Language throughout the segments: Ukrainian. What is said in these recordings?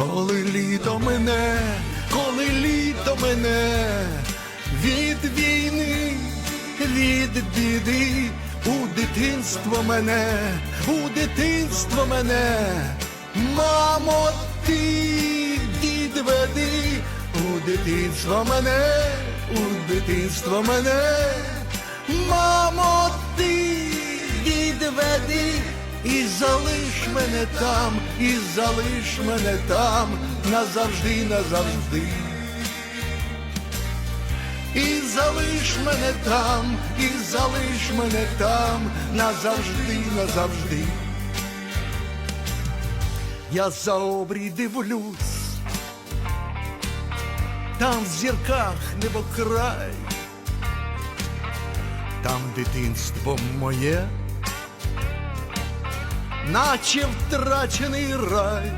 Коли літо мене, коли літо мене, від війни, від біди, у дитинство мене, у дитинство мене, мамо, ти відведи, у дитинство мене, у дитинство мене, мамо, ти відведи. І залиш мене там, і залиш мене там, назавжди, назавжди. І залиш мене там, і залиш мене там, назавжди, назавжди. Я за обрій дивлюсь, там в зірках небокрай, там дитинство моє наче втрачений рай,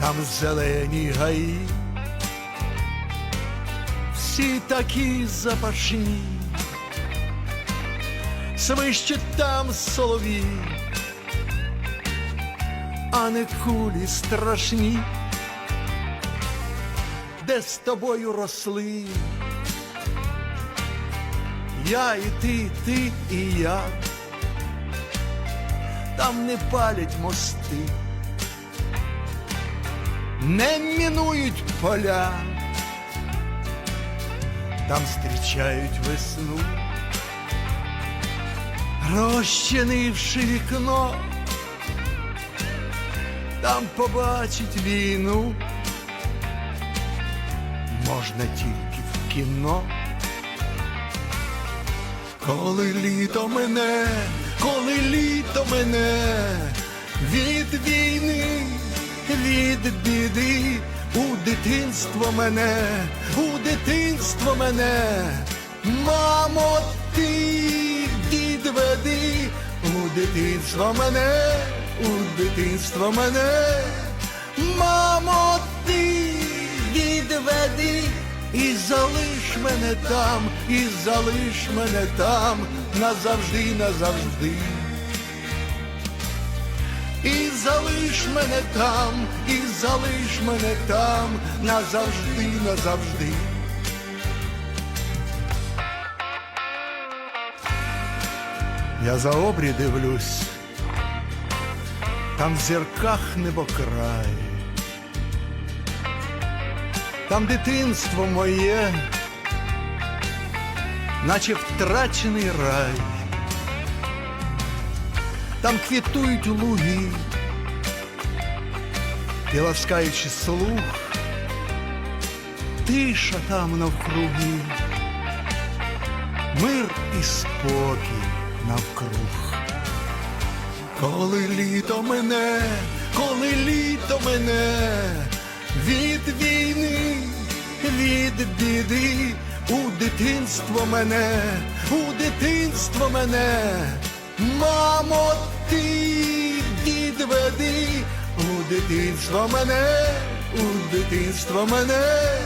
там зелені гаї, всі такі запашні, свище там солові, а не кулі страшні, де з тобою росли. Я і ти, ти і я там не палять мости, не мінують поля, там зустрічають весну, розчинивши вікно, там побачить війну, можна тільки в кіно. Коли літо мене, коли літо мене, від війни, від біди, у дитинство мене, у дитинство мене, мамо, ти відведи, у дитинство мене, у дитинство мене, мамо, ти відведи. І залиш мене там, і залиш мене там, назавжди, назавжди. І залиш мене там, і залиш мене там, назавжди, назавжди. Я за обрій дивлюсь, там в зірках небокрай. Там дитинство моє, наче втрачений рай, там квітують луги, і ласкаючи слух, тиша там навкруги, мир і спокій навкруг. Коли літо мене, коли літо мене, від війни, від біди, у дитинство мене, у дитинство мене, мамо, ти відведи, у дитинство мене, у дитинство мене,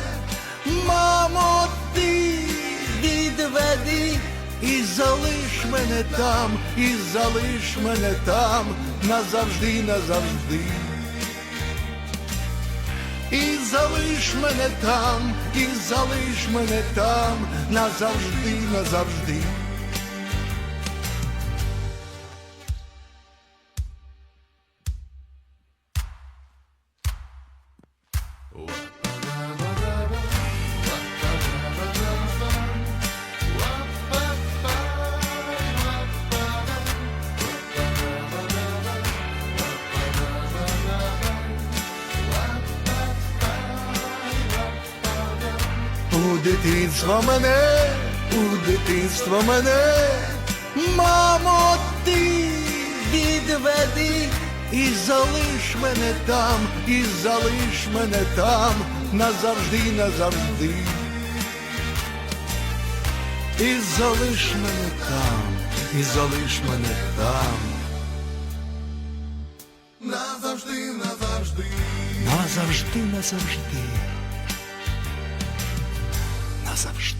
мамо, ти відведи. І залиш мене там, і залиш мене там, назавжди, назавжди. І залиш мене там, і залиш мене там, назавжди, назавжди. У дитинство мене, у дитинство мене, мамо, ти відведи і залиш мене там, і залиш мене там, назавжди, назавжди. І залиш мене там, і залиш мене там. Назавжди, назавжди, Назавжди, назавжди. Назавжди.